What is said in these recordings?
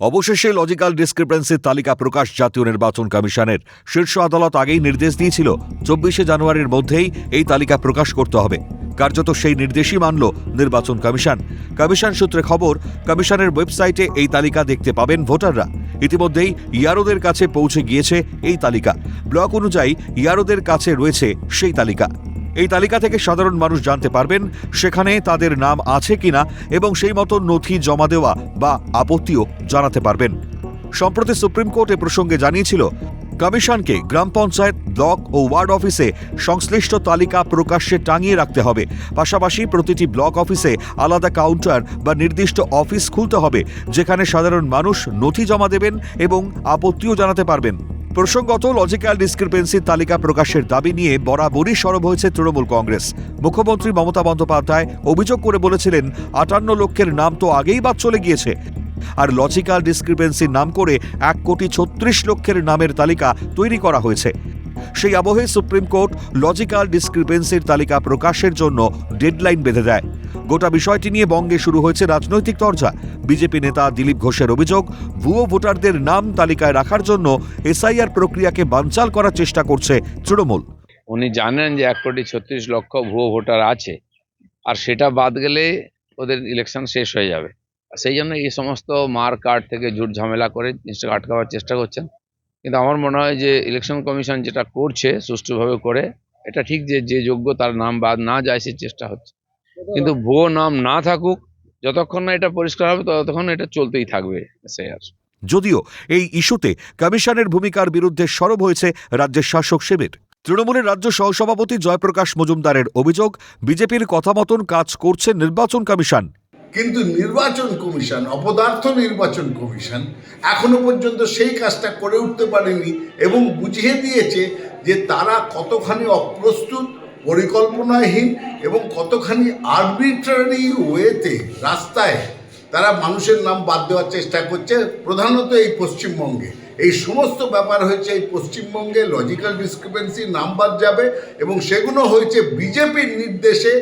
অবশেষে লজিক্যাল ডিসক্রিপেন্সির তালিকা প্রকাশ জাতীয় নির্বাচন কমিশনের শীর্ষ আদালত আগেই নির্দেশ দিয়েছিল, চব্বিশে জানুয়ারির মধ্যেই এই তালিকা প্রকাশ করতে হবে। কার্যত সেই নির্দেশই মানল নির্বাচন কমিশন। কমিশন সূত্রে খবর, কমিশনের ওয়েবসাইটে এই তালিকা দেখতে পাবেন ভোটাররা। ইতিমধ্যেই ইয়ারোদের কাছে পৌঁছে গিয়েছে এই তালিকা। ব্লক অনুযায়ী ইয়ারোদের কাছে রয়েছে সেই তালিকা। এই তালিকা থেকে সাধারণ মানুষ জানতে পারবেন সেখানে তাদের নাম আছে কিনা এবং সেই মতো নথি জমা দেওয়া বা আপত্তিও জানাতে পারবেন। সম্প্রতি সুপ্রিম কোর্ট এ প্রসঙ্গে জানিয়েছিল, কমিশনকে গ্রাম পঞ্চায়েত, ব্লক ও ওয়ার্ড অফিসে সংশ্লিষ্ট তালিকা প্রকাশ্যে টাঙিয়ে রাখতে হবে। পাশাপাশি প্রতিটি ব্লক অফিসে আলাদা কাউন্টার বা নির্দিষ্ট অফিস খুলতে হবে, যেখানে সাধারণ মানুষ নথি জমা দেবেন এবং আপত্তিও জানাতে পারবেন। প্রসঙ্গত, লজিক্যাল ডিসক্রিপেন্সির তালিকা প্রকাশের দাবি নিয়ে বরাবরই সরব হয়েছে তৃণমূল কংগ্রেস। মুখ্যমন্ত্রী মমতা বন্দ্যোপাধ্যায় অভিযোগ করে বলেছিলেন, আটান্ন লক্ষের নাম তো আগেই বাদ চলে গিয়েছে। আর লজিক্যাল ডিসক্রিপেন্সির নাম করে এক কোটি ছত্রিশ লক্ষের নামের তালিকা তৈরি করা হয়েছে। সেই আবহে সুপ্রিম কোর্ট লজিক্যাল ডিসক্রিপেন্সির তালিকা প্রকাশের জন্য ডেডলাইন বেঁধে দেয়। গোটা বিষয়টি নিয়ে বঙ্গে শুরু হয়েছে রাজনৈতিক চর্চা। বিজেপি নেতা দিলীপ ঘোষের অভিযোগ, ভুয়ো ভোটারদের নাম তালিকায় রাখার জন্য এসআইআর প্রক্রিয়াকে বানচাল করার চেষ্টা করছে তৃণমূল। উনি জানেন যে এক কোটি ছত্রিশ লক্ষ ভুয়ো ভোটার আছে, আর সেটা বাদ গেলে ওদের ইলেকশন শেষ হয়ে যাবে। সেই জন্য এই সমস্ত মার কার্ড থেকে ঝুট ঝামেলা করে জিনিসটাকে আটকাবার চেষ্টা করছেন। কিন্তু আমার মনে হয় যে ইলেকশন কমিশন যেটা করছে, সুষ্ঠুভাবে করে, এটা ঠিক যে যে যোগ্য তার নাম বাদ না যায়, সে চেষ্টা হচ্ছে। কিন্তু ভুয়ো নাম না থাকুক যতক্ষণ না এটা পরিষ্কার হবে ততক্ষণ এটা চলতেই থাকবে এসআইআর। যদিও এই ইস্যুতে কমিশনের ভূমিকার বিরুদ্ধে সরব হয়েছে রাজ্যের শাসক শিবির। তৃণমূলের রাজ্য সহসভাপতি জয়প্রকাশ মজুমদারের অভিযোগ বিজেপির কথা মতন কাজ করছে নির্বাচন কমিশন। কিন্তু নির্বাচন কমিশন অপদার্থ নির্বাচন কমিশন এখনও পর্যন্ত সেই কাজটা করে উঠতে পারেনি এবং বুঝিয়ে দিয়েছে যে তারা কতখানি অপ্রস্তুত পরিকল্পনাহীন এবং কতখানি আরবিট্রারি ওয়েতে রাস্তায় তারা মানুষের নাম বাদ দেওয়ার চেষ্টা করছে, প্রধানত এই পশ্চিমবঙ্গে। এই সমস্ত ব্যাপার হয়েছে, এই পশ্চিমবঙ্গে লজিক্যাল ডিসক্রিপেন্সি নাম বাদ যাবে এবং সেগুলো হয়েছে বিজেপির নির্দেশে।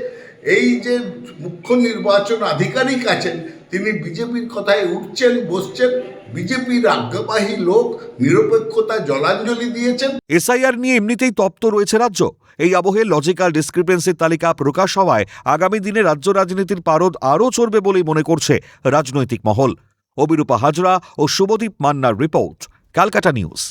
এই যে মুখ্য নির্বাচন আধিকারিক আছেন, তিনি বিজেপির কথায় উঠছেন, বসছেন। বিজেপির আজ্ঞাবাহী লোক নিরপেক্ষতা জলাঞ্জলি দিয়েছেন। এসআইআর নিয়ে এমনিতেই তপ্ত রয়েছে রাজ্য। এই আবহে লজিক্যাল ডিসক্রিপেন্সির তালিকা প্রকাশ হওয়ায় আগামী দিনে রাজ্য রাজনীতির পারদ আরও চড়বে বলেই মনে করছে রাজনৈতিক মহল। অবিরূপা হাজরা ও শুভদীপ মান্নার রিপোর্ট, ক্যালকাটা নিউজ।